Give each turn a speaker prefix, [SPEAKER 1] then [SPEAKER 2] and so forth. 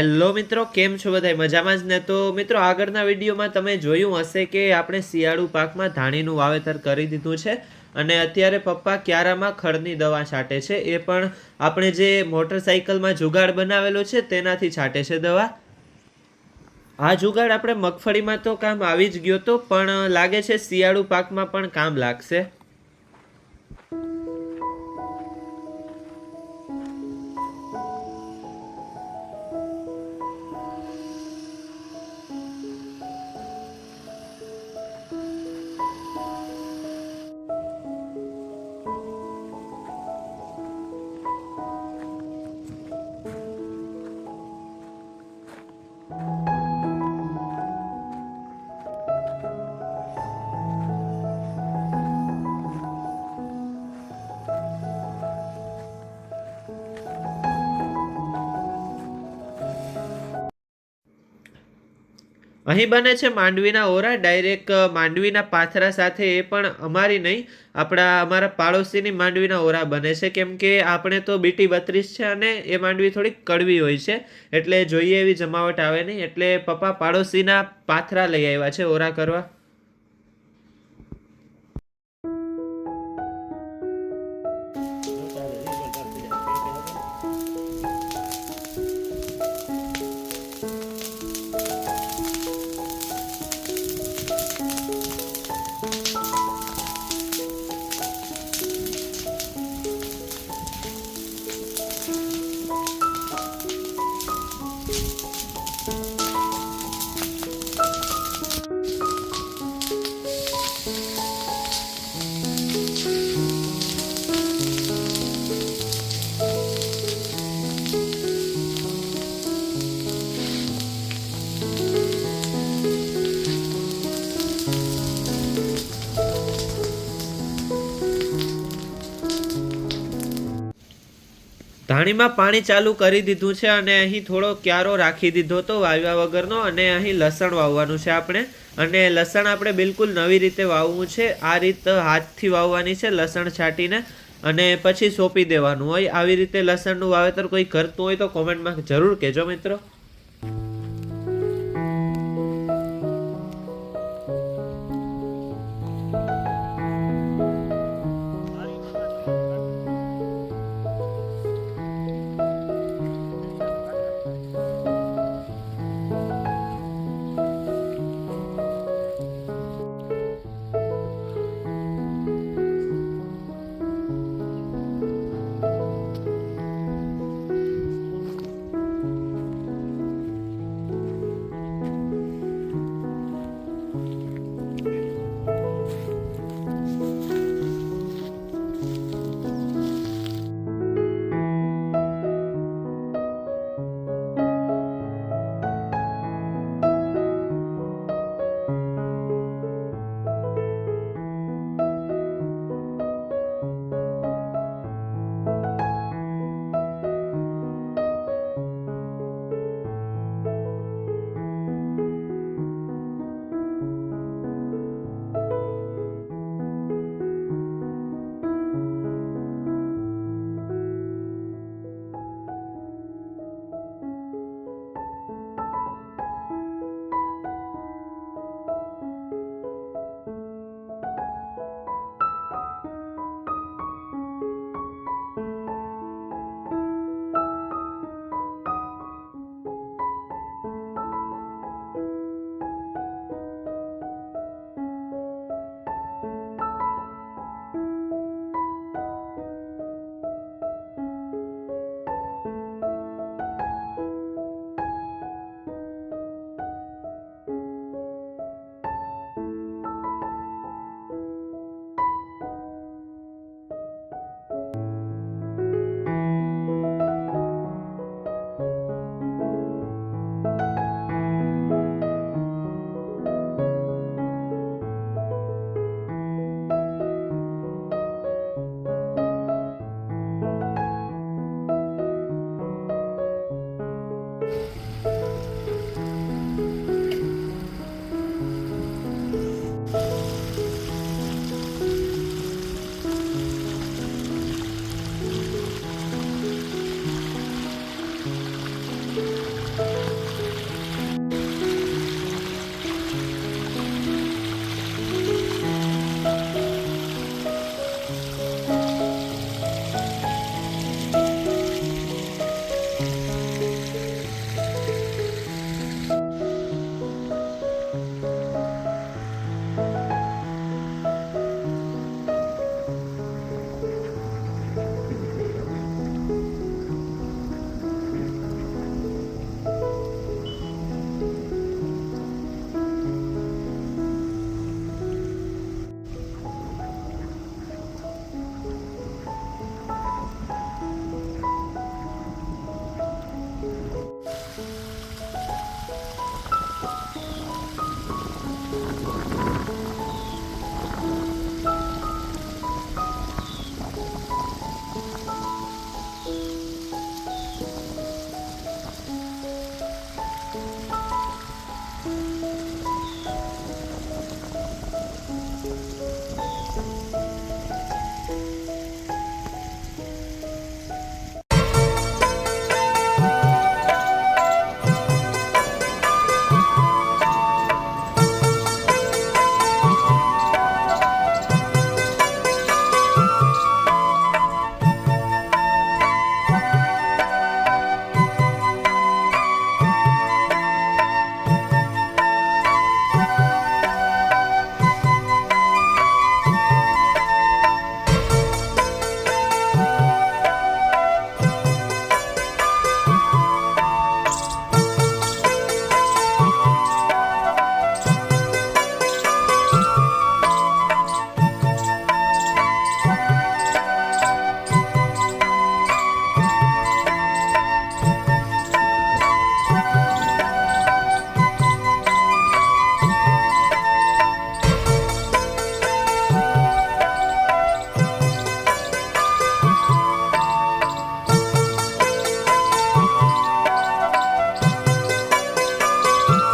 [SPEAKER 1] Hello મિત્રો, કેમ છો બધા મજામાં જ ને? તો મિત્રો, આગળના વિડીયોમાં તમે જોયું હશે કે આપણે શિયાળુ પાકમાં ધાણીનું વાવેતર કરી દીધું છે અને અત્યારે પપ્પા ક્યારામાં ખડની દવા છાંટે છે. એ પણ આપણે જે મોટરસાઇકલમાં જુગાડ બનાવેલો છે તેનાથી છાંટે છે દવા. આ જુગાડ આપણે મગફળીમાં તો કામ આવી જ ગયો તો, પણ લાગે છે શિયાળુ પાકમાં પણ કામ લાગશે. અહીં બને છે માંડવીના ઓરા ડાયરેક્ટ માંડવીના પાથરા સાથે એ પણ અમારી નહીં, આપણા, અમારા પાડોશીની માંડવીના ઓરા બને છે. કેમ કે આપણે તો બીટી બત્રીસ છે અને એ માંડવી થોડીક કડવી હોય છે, એટલે જોઈએ એવી જમાવટ આવે નહીં, એટલે પપ્પા પાડોશીના પાથરા લઈ આવ્યા છે ઓરા કરવા. ધાણીમાં પાણી ચાલુ કરી દીધું છે અને અહીં થોડો ક્યારો રાખી દીધો હતો વાવ્યા વગરનો અને અહીં લસણ વાવવાનું છે આપણે. અને લસણ આપણે બિલકુલ નવી રીતે વાવવું છે. આ રીત હાથથી વાવવાની છે, લસણ છાંટીને અને પછી સોંપી દેવાનું. હોય આવી રીતે લસણનું વાવેતર કોઈ કરતું હોય તો કોમેન્ટમાં જરૂર કહેજો મિત્રો.